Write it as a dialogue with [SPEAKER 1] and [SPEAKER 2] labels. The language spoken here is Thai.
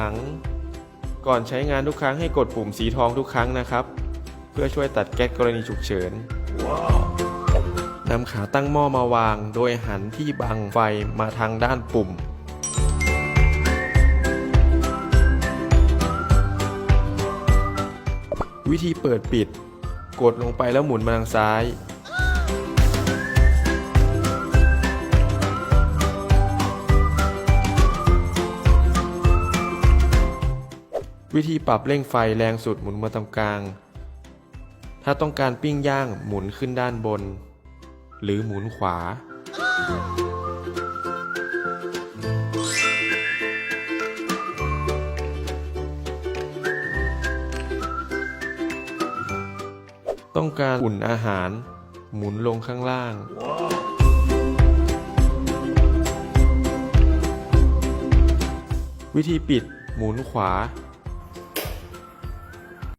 [SPEAKER 1] ถัง ก่อนใช้งานทุกครั้งให้กดปุ่มสีทองทุกครั้งนะครับ เพื่อช่วยตัดแก๊สกรณีฉุกเฉิน นำขาตั้งหม้อมาวาง โดยหันที่บังไฟมาทางด้านปุ่มวิธีเปิดปิด กดลงไปแล้วหมุนมาทางซ้าย วิธีปรับเร่งไฟแรงสุดหมุนมาตรงกลาง ถ้าต้องการปิ้งย่างหมุนขึ้นด้านบน หรือหมุนขวา ต้องการอุ่นอาหาร หมุนลงข้างล่างวิธีปิดหมุนขวา